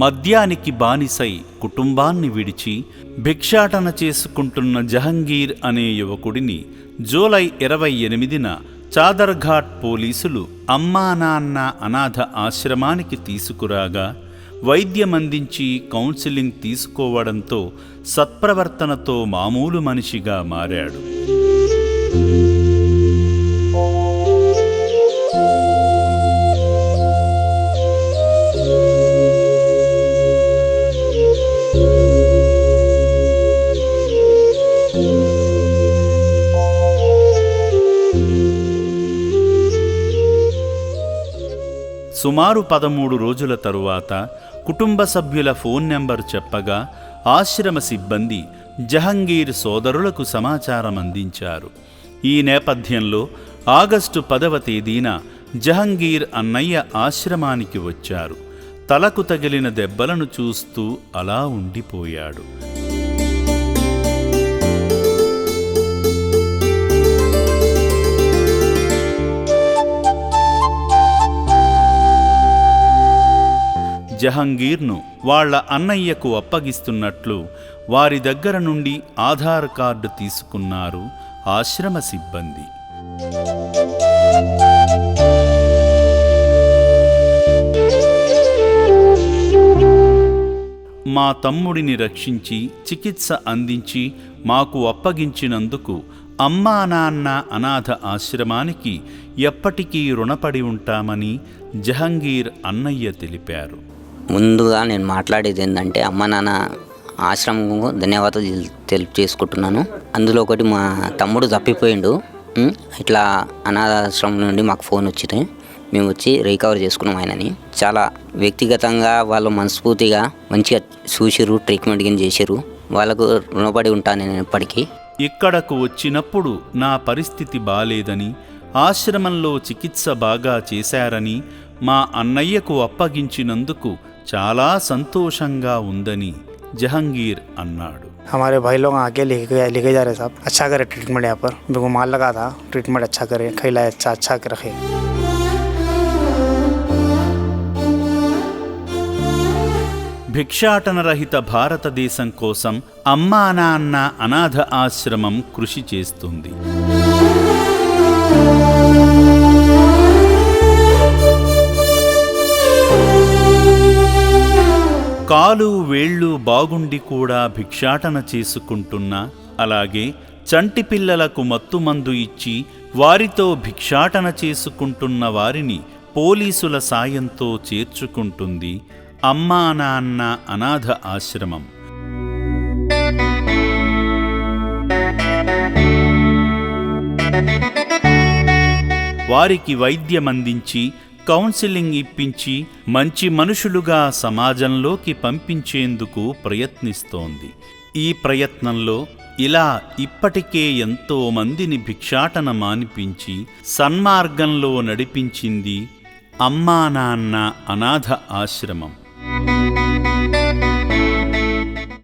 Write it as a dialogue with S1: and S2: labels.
S1: మద్యానికి బానిసై కుటుంబాన్ని విడిచి భిక్షాటన చేసుకుంటున్న జహంగీర్ అనే యువకుడిని జూలై ఇరవై ఎనిమిదిన చాదర్ఘాట్ పోలీసులు అమ్మా నాన్న అనాథ ఆశ్రమానికి తీసుకురాగా వైద్యమందించి కౌన్సిలింగ్ తీసుకోవడంతో సత్ప్రవర్తనతో మామూలు మనిషిగా మారాడు. సుమారు పదమూడు రోజుల తరువాత కుటుంబ సభ్యుల ఫోన్ నెంబర్ చెప్పగా ఆశ్రమ సిబ్బంది జహంగీర్ సోదరులకు సమాచారం అందించారు. ఈ నేపథ్యంలో ఆగస్టు పదవ తేదీన జహంగీర్ అన్నయ్య ఆశ్రమానికి వచ్చారు. తలకు తగిలిన దెబ్బలను చూస్తూ అలా ఉండిపోయాడు. జహంగీర్ను వాళ్ళ అన్నయ్యకు అప్పగిస్తున్నట్లు వారి దగ్గర నుండి ఆధార్ కార్డు తీసుకున్నారు ఆశ్రమ సిబ్బంది. మా తమ్ముడిని రక్షించి చికిత్స అందించి మాకు అప్పగించినందుకు అమ్మా నాన్న అనాథ ఆశ్రమానికి ఎప్పటికీ రుణపడి ఉంటామని జహంగీర్ అన్నయ్య తెలిపారు.
S2: ముందుగా నేను మాట్లాడేది ఏంటంటే అమ్మ నాన్న ఆశ్రమంకు ధన్యవాదాలు తెలుపు చేసుకుంటున్నాను అందులో ఒకటి మా తమ్ముడు తప్పిపోయిండు. ఇట్లా అనాథాశ్రమం నుండి మాకు ఫోన్ వచ్చింది. మేము వచ్చి రికవర్ చేసుకున్నాం ఆయనని. చాలా వ్యక్తిగతంగా వాళ్ళు మనస్ఫూర్తిగా మంచిగా చూసిరు ట్రీట్మెంట్ కింద చేసిరు వాళ్ళకు రుణపడి ఉంటాను నేను ఎప్పటికీ
S1: ఇక్కడకు వచ్చినప్పుడు నా పరిస్థితి బాలేదని ఆశ్రమంలో చికిత్స బాగా చేశారని మా అన్నయ్యకు అప్పగించినందుకు చాలా సంతోషంగా ఉందని జహంగీర్ అన్నాడు
S3: हमारे भाई लोग आके लेके लेके जा रहे साहब अच्छा करे ट्रीटमेंट यहाँ पर मेरे को माल लगा था ट्रीटमेंट अच्छा करे खिलाए अच्छा अच्छा के रखे
S1: భిక్షాటన రహిత భారతదేశం కోసం అమ్మా నాన్న అనాథ ఆశ్రమం కృషి చేస్తుంది కాలు వేళ్ళు బాగుండి కూడా భిక్షాటన చేసుకుంటున్నా అలాగే చంటి పిల్లలకు మత్తుమందు ఇచ్చి వారితో భిక్షాటన చేసుకుంటున్న వారిని పోలీసుల సాయంతో చేర్చుకుంటుంది అమ్మా నాన్న అనాథ ఆశ్రమం. వారికి వైద్యమందించి కౌన్సిలింగ్ ఇప్పించి మంచి మనుషులుగా సమాజంలోకి పంపించేందుకు ప్రయత్నిస్తోంది. ఈ ప్రయత్నంలో ఇలా ఇప్పటికే ఎంతో మందిని భిక్షాటన మానిపించి సన్మార్గంలో నడిపించింది అమ్మా నాన్న అనాథ ఆశ్రమం.